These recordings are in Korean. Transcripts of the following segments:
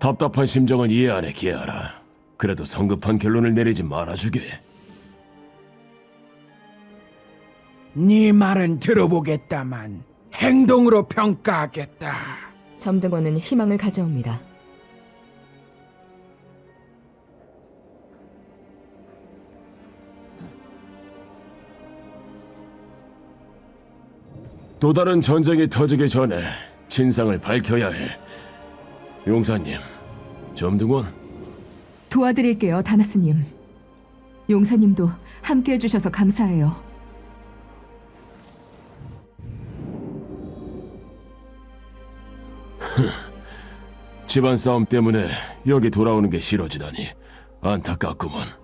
답답한 심정은 이해 안 해, 기아라. 그래도 성급한 결론을 내리지 말아주게. 네 말은 들어보겠다만 행동으로 평가하겠다. 점등원은 희망을 가져옵니다. 또 다른 전쟁이 터지기 전에 진상을 밝혀야 해. 용사님, 점등원, 도와드릴게요, 다나스님. 용사님도 함께 해주셔서 감사해요. 집안 싸움 때문에 여기 돌아오는 게 싫어지다니 안타깝구먼.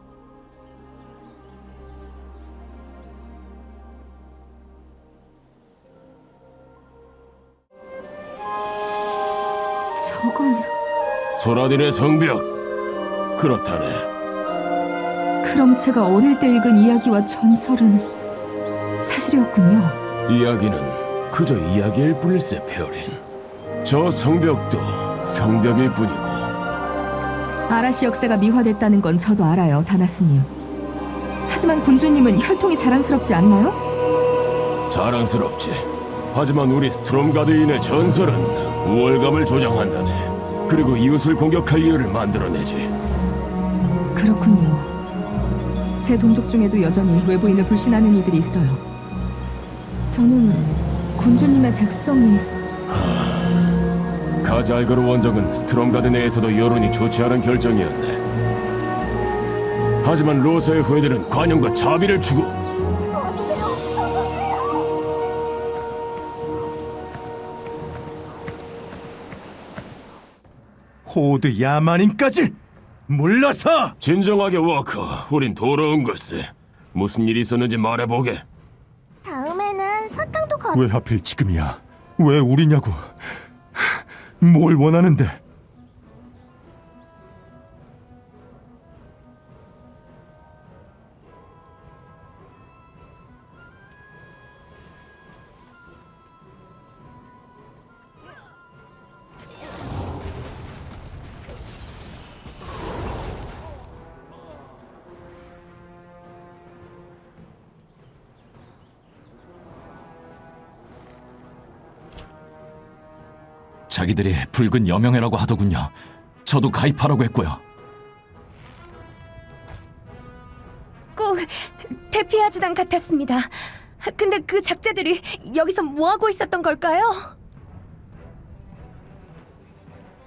소라딘의 성벽. 그렇다네. 그럼 제가 어릴 때 읽은 이야기와 전설은 사실이었군요. 이야기는 그저 이야기일 뿐일세, 페어린. 저 성벽도 성벽일 뿐이고 아라시 역사가 미화됐다는 건 저도 알아요, 다나스님. 하지만 군주님은 혈통이 자랑스럽지 않나요? 자랑스럽지. 하지만 우리 스트롬가드인의 전설은 우월감을 조장한다네. 그리고 이웃을 공격할 이유를 만들어내지. 그렇군요. 제 동족 중에도 여전히 외부인을 불신하는 이들이 있어요. 저는 군주님의 백성이 가잘그로 원정은 스트롬가드 내에서도 여론이 좋지 않은 결정이었네. 하지만 로서의 후예들은 관용과 자비를 주고 호드 야만인까지 물러서 진정하게 워커. 우린 돌아온 걸세. 무슨 일이 있었는지 말해보게. 다음에는 사탕도 거. 왜 하필 지금이야 왜 우리냐고 뭘 원하는데 자기들이 붉은 여명회라고 하더군요. 저도 가입하라고 했고요. 꼭 대피하지단 같았습니다. 근데 그 작자들이 여기서 뭐 하고 있었던 걸까요?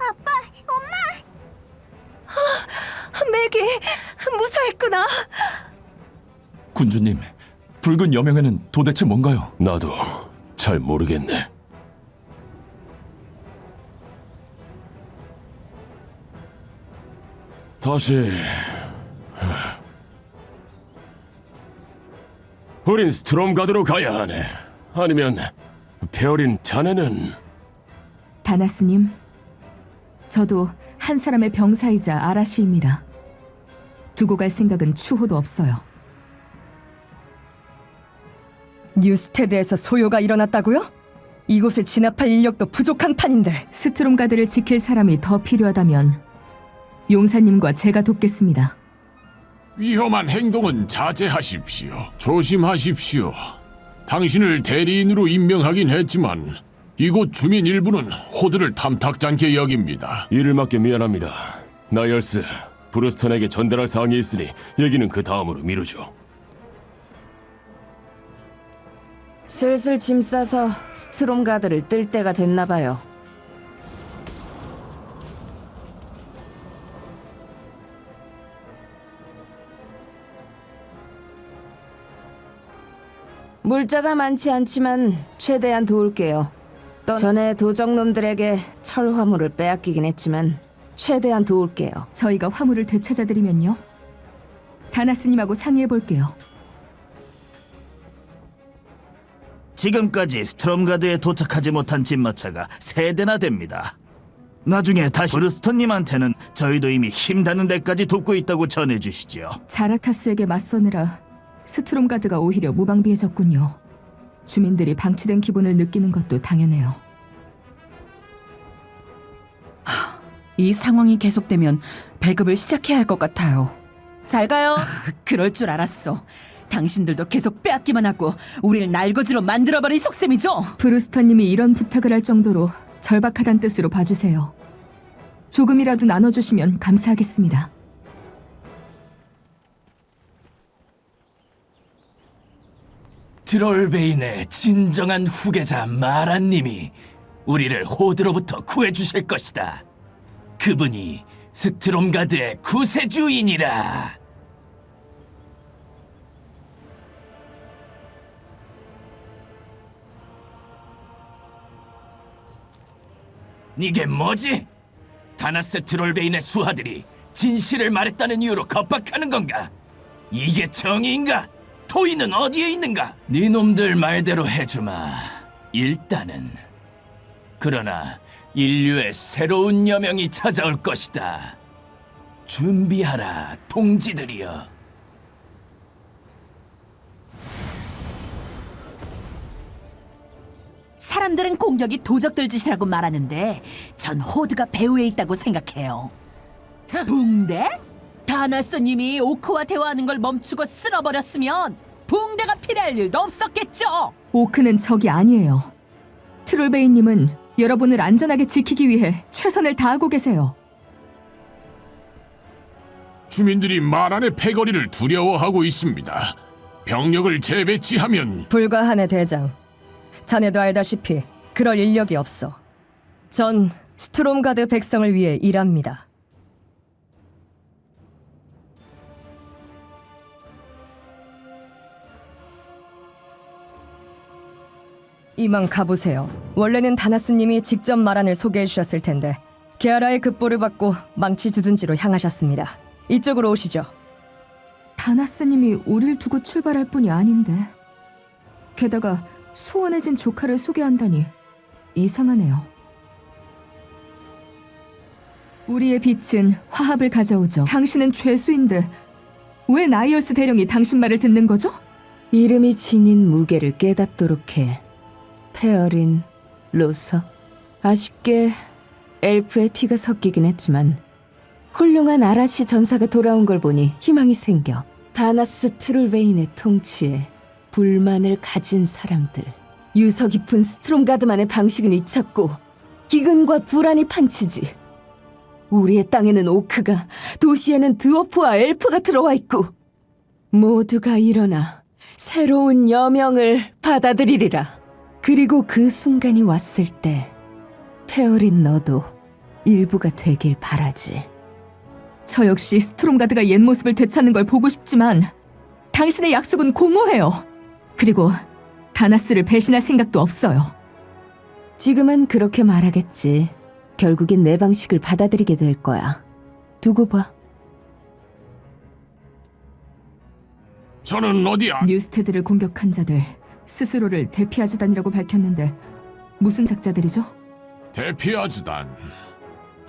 아빠, 엄마. 맥이 무사했구나. 군주님, 붉은 여명회는 도대체 뭔가요? 나도 잘 모르겠네. 다시 하. 우린 스트롬가드로 가야 하네. 아니면 페어린 자네는 다나스님. 저도 한 사람의 병사이자 아라시입니다. 두고 갈 생각은 추호도 없어요. 뉴스테드에서 소요가 일어났다고요? 이곳을 진압할 인력도 부족한 판인데 스트롬가드를 지킬 사람이 더 필요하다면 용사님과 제가 돕겠습니다. 위험한 행동은 자제하십시오. 조심하십시오. 당신을 대리인으로 임명하긴 했지만 이곳 주민 일부는 호드를 탐탁지 않게 여깁니다. 일을 맡겨 미안합니다. 나열스 브루스턴에게 전달할 사항이 있으니 얘기는 그 다음으로 미루죠. 슬슬 짐 싸서 스트롬 가드를 뜰 때가 됐나 봐요. 물자가 많지 않지만 최대한 도울게요. 또 전에 도적놈들에게 철 화물을 빼앗기긴 했지만 최대한 도울게요. 저희가 화물을 되찾아드리면요. 다나스님하고 상의해 볼게요. 지금까지 스트롬가드에 도착하지 못한 진마차가 세 대나 됩니다. 나중에 다시 브루스턴님한테는 저희도 이미 힘 닿는 데까지 돕고 있다고 전해주시죠. 자라타스에게 맞서느라 스트롬가드가 오히려 무방비해졌군요. 주민들이 방치된 기분을 느끼는 것도 당연해요. 이 상황이 계속되면 배급을 시작해야 할 것 같아요. 잘 가요. 그럴 줄 알았어. 당신들도 계속 빼앗기만 하고 우리를 날거지로 만들어버린 속셈이죠. 브루스터님이 이런 부탁을 할 정도로 절박하단 뜻으로 봐주세요. 조금이라도 나눠주시면 감사하겠습니다. 드롤베인의 진정한 후계자 마라님이 우리를 호드로부터 구해주실 것이다. 그분이 스트롬가드의 구세주인이라. 이게 뭐지? 다나스 드롤베인의 수하들이 진실을 말했다는 이유로 겁박하는 건가? 이게 정의인가? 토이는 어디에 있는가? 네 놈들 말대로 해주마. 일단은. 그러나 인류의 새로운 여명이 찾아올 것이다. 준비하라, 동지들이여. 사람들은 공격이 도적들 짓이라고 말하는데 전 호드가 배후에 있다고 생각해요. 붕대? 다나스님이 오크와 대화하는 걸 멈추고 쓸어버렸으면 붕대가 필요할 일도 없었겠죠. 오크는 적이 아니에요. 트롤베이님은 여러분을 안전하게 지키기 위해 최선을 다하고 계세요. 주민들이 마란의 패거리를 두려워하고 있습니다. 병력을 재배치하면 불가하네 대장. 자네도 알다시피 그럴 인력이 없어. 전 스트롬가드 백성을 위해 일합니다. 이만 가보세요. 원래는 다나스님이 직접 마란을 소개해 주셨을 텐데 게아라의 급보를 받고 망치 두둔지로 향하셨습니다. 이쪽으로 오시죠. 다나스님이 우릴 두고 출발할 뿐이 아닌데. 게다가 소원해진 조카를 소개한다니 이상하네요. 우리의 빛은 화합을 가져오죠. 당신은 죄수인데 왜 나이어스 대령이 당신 말을 듣는 거죠? 이름이 지닌 무게를 깨닫도록 해. 페어린, 로서. 아쉽게 엘프의 피가 섞이긴 했지만 훌륭한 아라시 전사가 돌아온 걸 보니 희망이 생겨. 다나스 트룰베인의 통치에 불만을 가진 사람들. 유서 깊은 스트롬가드만의 방식은 잊혔고 기근과 불안이 판치지. 우리의 땅에는 오크가, 도시에는 드워프와 엘프가 들어와 있고 모두가 일어나 새로운 여명을 받아들이리라. 그리고 그 순간이 왔을 때 페어린 너도 일부가 되길 바라지. 저 역시 스트롬가드가 옛 모습을 되찾는 걸 보고 싶지만 당신의 약속은 공허해요. 그리고 다나스를 배신할 생각도 없어요. 지금은 그렇게 말하겠지. 결국엔 내 방식을 받아들이게 될 거야. 두고 봐. 저는 어디 안 뉴스테드를 공격한 자들 스스로를 대피하지단이라고 밝혔는데 무슨 작자들이죠? 대피하지단.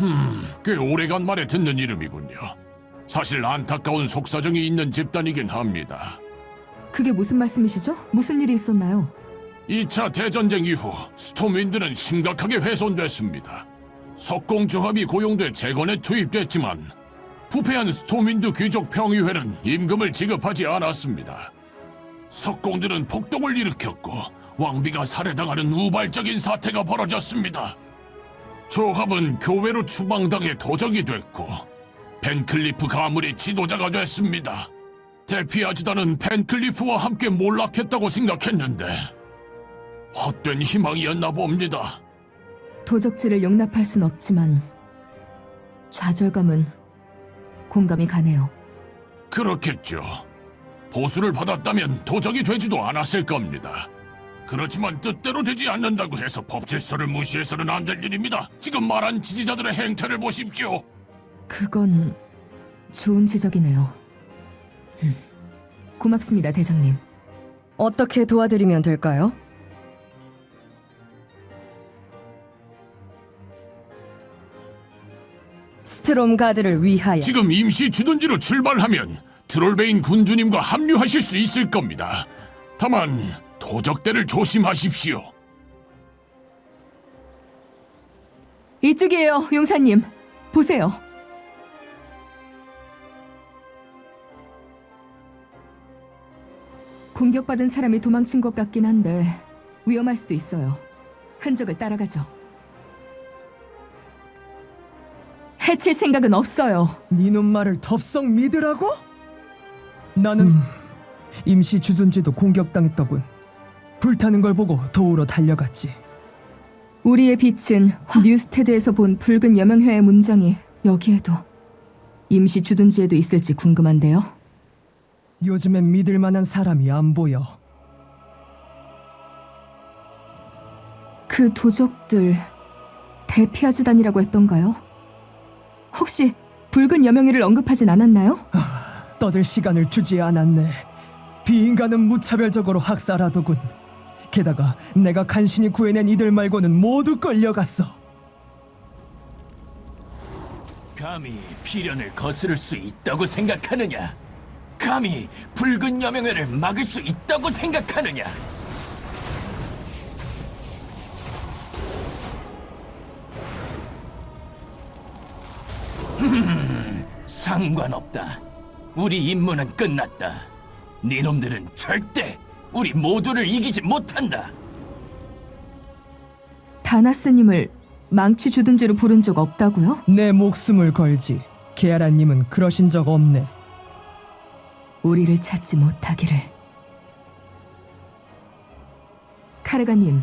음, 꽤 오래간 만에 듣는 이름이군요. 사실 안타까운 속사정이 있는 집단이긴 합니다. 그게 무슨 말씀이시죠? 무슨 일이 있었나요? 2차 대전쟁 이후 스톰윈드는 심각하게 훼손됐습니다. 석공조합이 고용돼 재건에 투입됐지만 부패한 스톰윈드 귀족 평의회는 임금을 지급하지 않았습니다. 석공들은 폭동을 일으켰고 왕비가 살해당하는 우발적인 사태가 벌어졌습니다. 조합은 교회로 추방당해 도적이 됐고 벤클리프 가문이 지도자가 됐습니다. 대피하지다는 벤클리프와 함께 몰락했다고 생각했는데 헛된 희망이었나 봅니다. 도적질을 용납할 순 없지만 좌절감은 공감이 가네요. 그렇겠죠. 보수를 받았다면 도적이 되지도 않았을 겁니다. 그렇지만 뜻대로 되지 않는다고 해서 법 질서를 무시해서는 안 될 일입니다. 지금 말한 지지자들의 행태를 보십시오. 그건 좋은 지적이네요. 음, 고맙습니다, 대장님. 어떻게 도와드리면 될까요? 스트롬 가드를 위하여 지금 임시 주둔지로 출발하면 트롤베인 군주님과 합류하실 수 있을 겁니다. 다만 도적대를 조심하십시오. 이쪽이에요, 용사님. 보세요. 공격받은 사람이 도망친 것 같긴 한데 위험할 수도 있어요. 흔적을 따라가죠. 해칠 생각은 없어요. 니놈 말을 덥석 믿으라고? 나는 임시 주둔지도 공격당했더군. 불타는 걸 보고 도우러 달려갔지. 우리의 빛은 뉴스테드에서 본 붉은 여명회의 문장이 여기에도 임시 주둔지에도 있을지 궁금한데요. 요즘엔 믿을 만한 사람이 안 보여. 그 도적들 대피하지단이라고 했던가요? 혹시 붉은 여명회를 언급하진 않았나요? 떠들 시간을 주지 않았네. 비인간은 무차별적으로 학살하더군. 게다가 내가 간신히 구해낸 이들 말고는 모두 끌려갔어. 감히 비련을 거스를 수 있다고 생각하느냐? 감히 붉은 여명회를 막을 수 있다고 생각하느냐? 흠, 상관없다. 우리 임무는 끝났다. 니놈들은 절대 우리 모두를 이기지 못한다. 다나스님을 망치 주둔지로 부른 적 없다고요? 내 목숨을 걸지. 게아라님은 그러신 적 없네. 우리를 찾지 못하기를. 카르가님,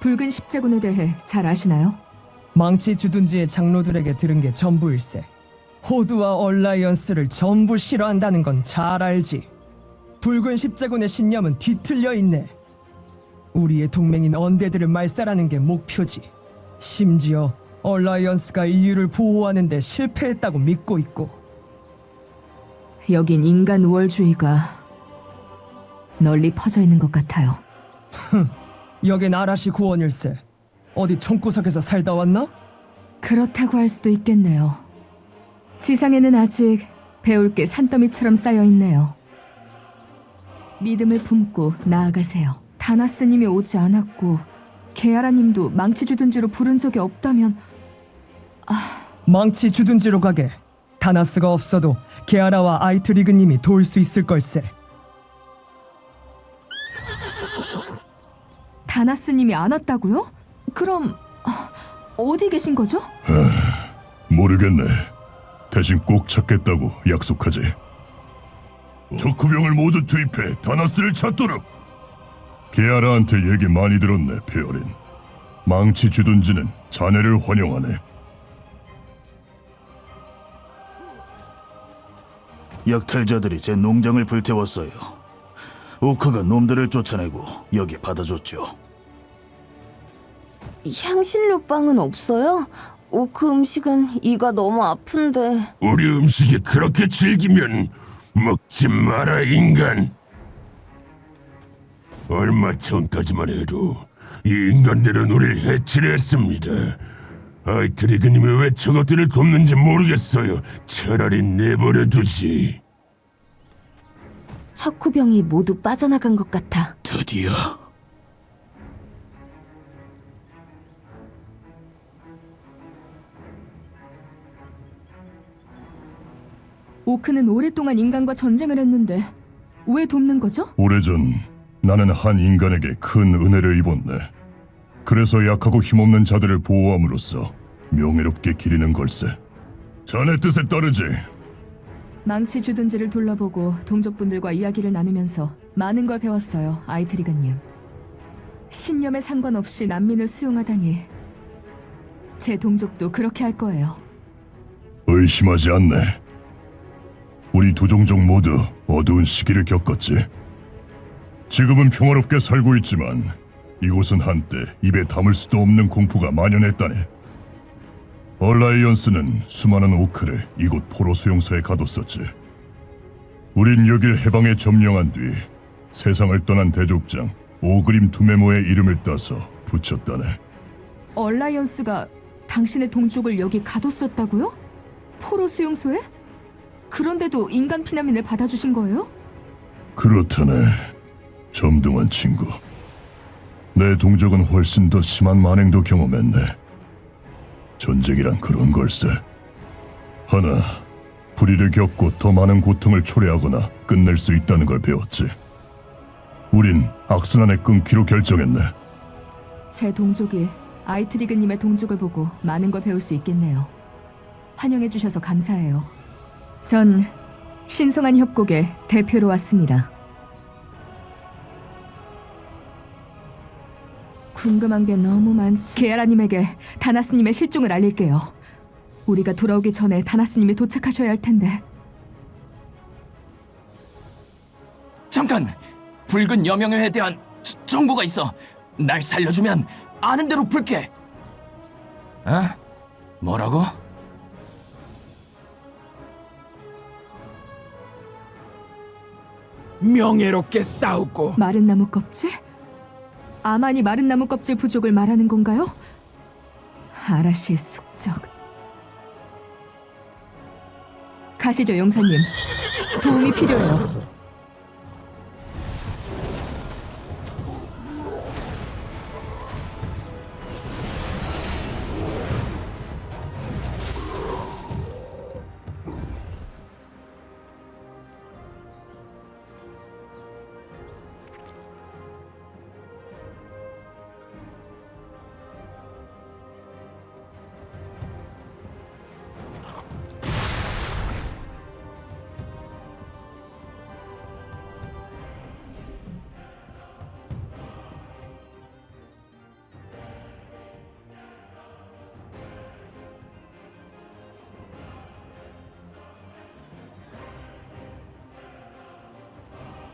붉은 십자군에 대해 잘 아시나요? 망치 주둔지의 장로들에게 들은 게 전부일세. 호두와 얼라이언스를 전부 싫어한다는 건 잘 알지. 붉은 십자군의 신념은 뒤틀려 있네. 우리의 동맹인 언데드를 말살하는 게 목표지. 심지어 얼라이언스가 인류를 보호하는데 실패했다고 믿고 있고. 여긴 인간 우월주의가 널리 퍼져 있는 것 같아요. 여긴 아라시 고원일세. 어디 총구석에서 살다 왔나? 그렇다고 할 수도 있겠네요. 지상에는 아직 배울 게 산더미처럼 쌓여 있네요. 믿음을 품고 나아가세요. 다나스님이 오지 않았고 게아라님도 망치 주둔지로 부른 적이 없다면 망치 주둔지로 가게. 다나스가 없어도 게아라와 아이트리그님이 도울 수 있을 걸세. 다나스님이 안 왔다고요? 그럼 아, 어디 계신 거죠? 모르겠네. 대신 꼭 찾겠다고 약속하지. 적구병을 모두 투입해 다나스를 찾도록. 게아라한테 얘기 많이 들었네, 페어린. 망치 주둔지는 자네를 환영하네. 약탈자들이 제 농장을 불태웠어요. 오크가 놈들을 쫓아내고 여기 받아줬죠. 향신료 빵은 없어요? 오크 음식은 이가 너무 아픈데. 우리 음식이 그렇게 질기면 먹지 마라 인간. 얼마 전까지만 해도 이 인간들은 우리를 해치려 했습니다. 아이트리그님이 왜 저것들을 돕는지 모르겠어요. 차라리 내버려 두지. 척후병이 모두 빠져나간 것 같아. 드디어 오크는 오랫동안 인간과 전쟁을 했는데 왜 돕는 거죠? 오래전 나는 한 인간에게 큰 은혜를 입었네. 그래서 약하고 힘없는 자들을 보호함으로써 명예롭게 기리는 걸세. 자네 뜻에 따르지. 망치 주둔지를 둘러보고 동족분들과 이야기를 나누면서 많은 걸 배웠어요, 아이트리가님. 신념에 상관없이 난민을 수용하다니. 제 동족도 그렇게 할 거예요. 의심하지 않네. 우리 두 종족 모두 어두운 시기를 겪었지. 지금은 평화롭게 살고 있지만 이곳은 한때 입에 담을 수도 없는 공포가 만연했다네. 얼라이언스는 수많은 오크를 이곳 포로 수용소에 가뒀었지. 우린 여길 해방에 점령한 뒤 세상을 떠난 대족장 오그림 두메모의 이름을 따서 붙였다네. 얼라이언스가 당신의 동족을 여기 가뒀었다고요? 포로 수용소에? 그런데도 인간 피난민을 받아주신 거예요? 그렇다네. 점등한 친구. 내 동족은 훨씬 더 심한 만행도 경험했네. 전쟁이란 그런 걸세. 하나, 불의를 겪고 더 많은 고통을 초래하거나 끝낼 수 있다는 걸 배웠지. 우린 악순환의 끊기로 결정했네. 제 동족이 아이트리그님의 동족을 보고 많은 걸 배울 수 있겠네요. 환영해 주셔서 감사해요. 전 신성한 협곡의 대표로 왔습니다. 궁금한 게 너무 많지. 게아라님에게 다나스님의 실종을 알릴게요. 우리가 돌아오기 전에 다나스님이 도착하셔야 할 텐데. 잠깐! 붉은 여명회에 대한 지- 정보가 있어. 날 살려주면 아는 대로 풀게. 어? 뭐라고? 명예롭게 싸우고 마른 나무 껍질? 아만이 마른 나무 껍질 부족을 말하는 건가요? 아라시의 숙적. 가시죠, 용사님. 도움이 필요해요.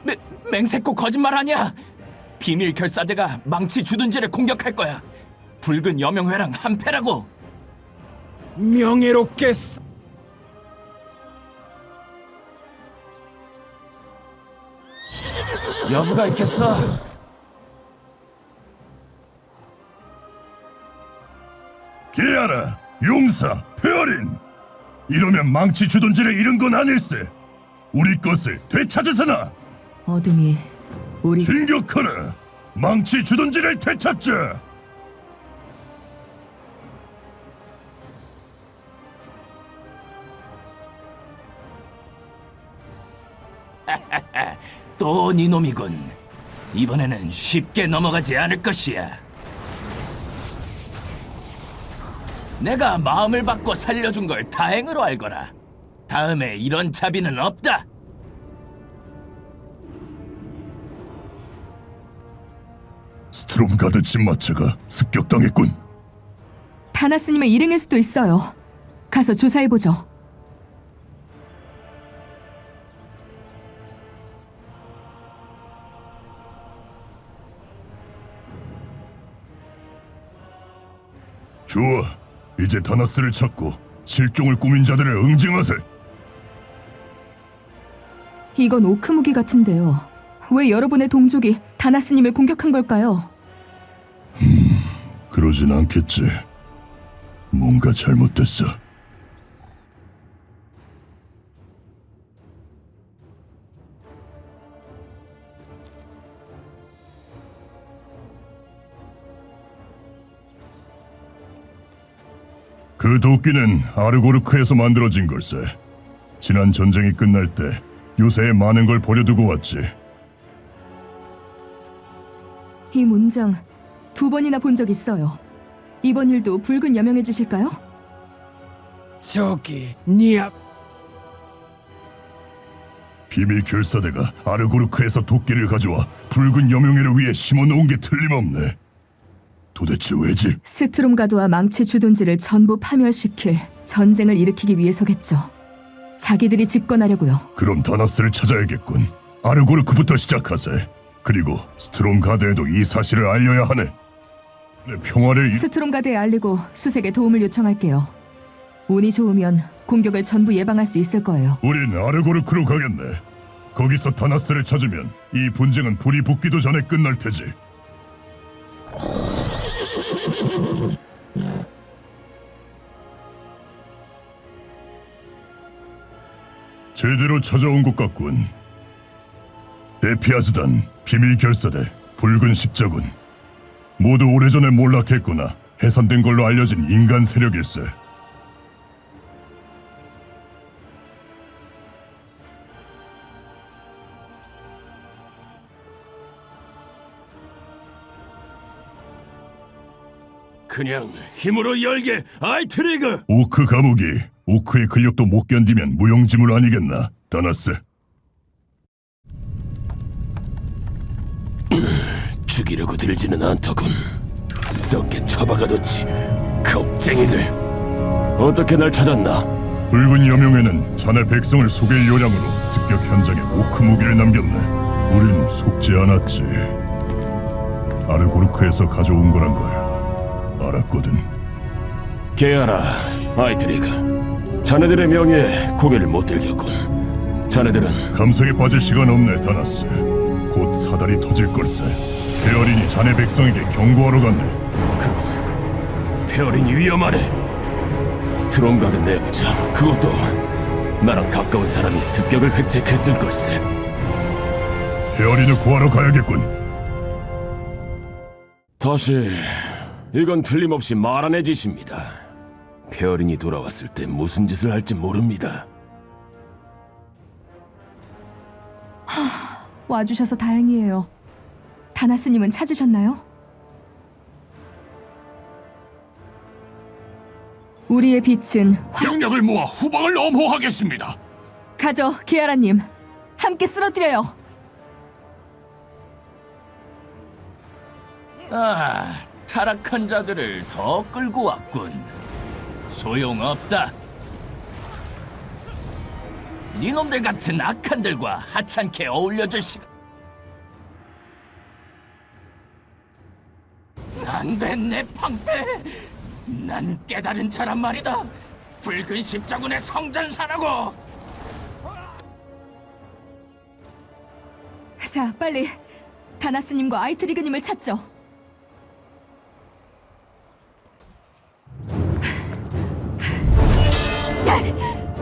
맹, 맹세코 거짓말 아니야! 비밀 결사대가 망치 주둔지를 공격할 거야. 붉은 여명회랑 한패라고. 명예롭게 싸... 여부가 있겠어. 게아라, 용사, 페어린! 이러면 망치 주둔지를 잃은 건 아닐세. 우리 것을 되찾으서나 어둠이 우리 진격하라. 망치 주둔지를 되찾자. 또 니놈이군. 이번에는 쉽게 넘어가지 않을 것이야. 내가 마음을 바꿔 살려준 걸 다행으로 알거라. 다음에 이런 자비는 없다. 스트롬가드 진마차가 습격당했군. 다나스님의 일행일 수도 있어요. 가서 조사해보죠. 좋아. 이제 다나스를 찾고 실종을 꾸민 자들을 응징하세. 이건 오크무기 같은데요. 왜 여러분의 동족이 다나스님을 공격한 걸까요? 그러진 않겠지. 뭔가 잘못됐어. 그 도끼는 아르고르크에서 만들어진 걸세. 지난 전쟁이 끝날 때 요새에 많은 걸 버려두고 왔지. 이 문장 두 번이나 본 적 있어요. 이번 일도 붉은 여명해지실까요? 저기 네 앞... 비밀 결사대가 아르고르크에서 도끼를 가져와 붉은 여명회를 위해 심어놓은 게 틀림없네. 도대체 왜지? 스트롬 가드와 망치 주둔지를 전부 파멸시킬 전쟁을 일으키기 위해서겠죠. 자기들이 집권하려고요. 그럼 다나스를 찾아야겠군. 아르고르크부터 시작하세. 그리고 스트롬 가드에도 이 사실을 알려야 하네. 내 평화를 이... 스트롬가드에 알리고 수색에 도움을 요청할게요. 운이 좋으면 공격을 전부 예방할 수 있을 거예요. 우린 아르고르크로 가겠네. 거기서 다나스를 찾으면 이 분쟁은 불이 붙기도 전에 끝날 테지. 제대로 찾아온 것 같군. 데피아스단, 비밀 결사대, 붉은 십자군. 모두 오래전에 몰락했구나. 해산된 걸로 알려진 인간 세력일세. 그냥 힘으로 열게 아이트리그 오크 감옥이 오크의 근력도 못 견디면 무용지물 아니겠나, 다나스? 죽이려고 들지는 않더군 썩게 처박아뒀지 겁쟁이들 어떻게 날 찾았나 붉은 여명에는 자네 백성을 속일 요량으로 습격 현장에 오크 무기를 남겼네. 우린 속지 않았지. 아르고르크에서 가져온 거란 걸 알았거든. 게아라 아이트리그 자네들의 명예에 고개를 못 들겠군 자네들은 감성에 빠질 시간 없네, 다나스. 곧 사달이 터질 걸세. 페어린이 자네 백성에게 경고하러 갔네. 그럼 페어린이 위험하네 스트롬가드 내부자 그것도 나랑 가까운 사람이 습격을 획책했을 걸세 페어린을 구하러 가야겠군. 다시 이건 틀림없이 마란의 짓입니다 페어린이 돌아왔을 때 무슨 짓을 할지 모릅니다 와주셔서 다행이에요. 다나스님은 찾으셨나요? 우리의 빛은 병력을 모아 후방을 엄호하겠습니다. 가죠, 게아라님. 함께 쓰러뜨려요. 아, 타락한 자들을 더 끌고 왔군. 소용없다. 니놈들 같은 악한들과 하찮게 어울려줄 시간. 안돼 내 방패. 난 깨달은 자란 말이다. 붉은 십자군의 성전사라고. 자, 빨리 다나스님과 아이트리그님을 찾죠. 야,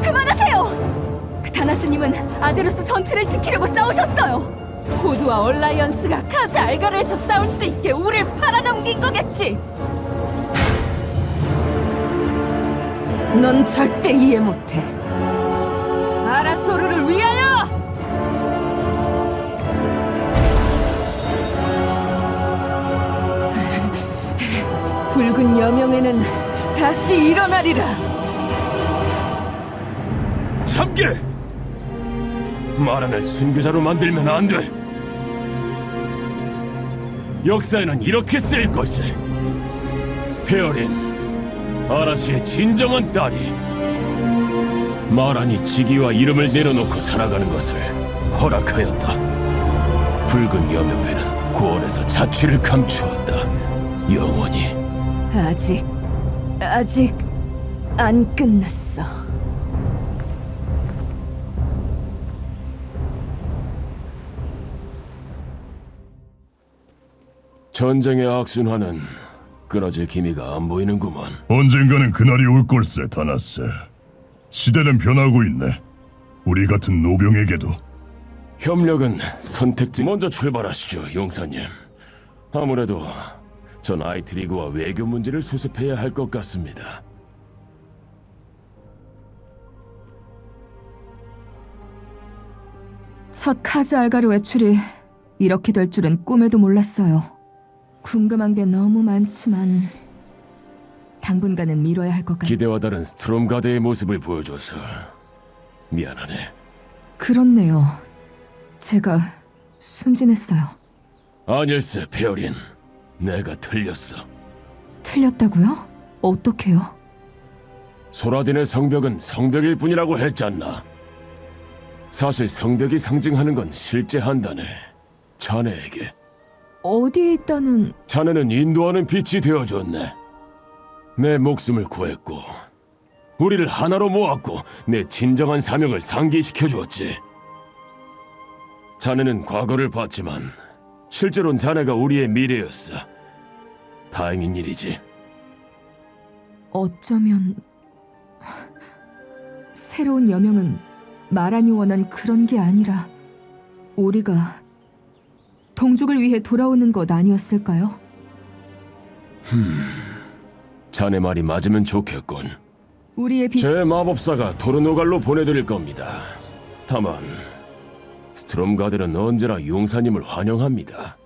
그만하세요! 다나스님은 아제루스 전체를 지키려고 싸우셨어요. 호두와 얼라이언스가 카즈 알가르에서 싸울 수 있게 우릴 팔아넘긴 거겠지. 넌 절대 이해 못해. 아라소르를 위하여! 붉은 여명에는 다시 일어나리라. 참게! 마란을 순교자로 만들면 안 돼. 역사에는 이렇게 쓰일 걸세. 페어린, 아라시의 진정한 딸이 마란이 직위와 이름을 내려놓고 살아가는 것을 허락하였다. 붉은 여명에는 구원에서 자취를 감추었다. 영원히 아직, 아직 안 끝났어. 전쟁의 악순환은 끊어질 기미가 안 보이는구먼. 언젠가는 그날이 올 걸세, 다나스. 시대는 변하고 있네. 우리 같은 노병에게도 협력은 선택지 먼저 출발하시죠, 용사님. 아무래도 전 아이트리그와 외교 문제를 수습해야 할 것 같습니다. 첫 카즈 알가르 외출이 이렇게 될 줄은 꿈에도 몰랐어요. 궁금한 게 너무 많지만 당분간은 미뤄야 할 것 같아요. 기대와 다른 스트롬가드의 모습을 보여줘서 미안하네. 그렇네요. 제가 순진했어요. 아닐세, 페어린. 내가 틀렸어. 틀렸다고요? 어떻게요? 소라딘의 성벽은 성벽일 뿐이라고 했잖나. 사실 성벽이 상징하는 건 실제 한다네. 자네에게. 어디에 있다는 자네는 인도하는 빛이 되어줬네. 내 목숨을 구했고, 우리를 하나로 모았고, 내 진정한 사명을 상기시켜 주었지. 자네는 과거를 봤지만, 실제로는 자네가 우리의 미래였어. 다행인 일이지. 어쩌면 새로운 여명은 마란이 원한 그런 게 아니라 우리가 동족을 위해 돌아오는 것 아니었을까요? 자네 말이 맞으면 좋겠군. 우리의 비 제 마법사가 토르노갈로 보내드릴 겁니다. 다만 스트롬가들은 언제나 용사님을 환영합니다.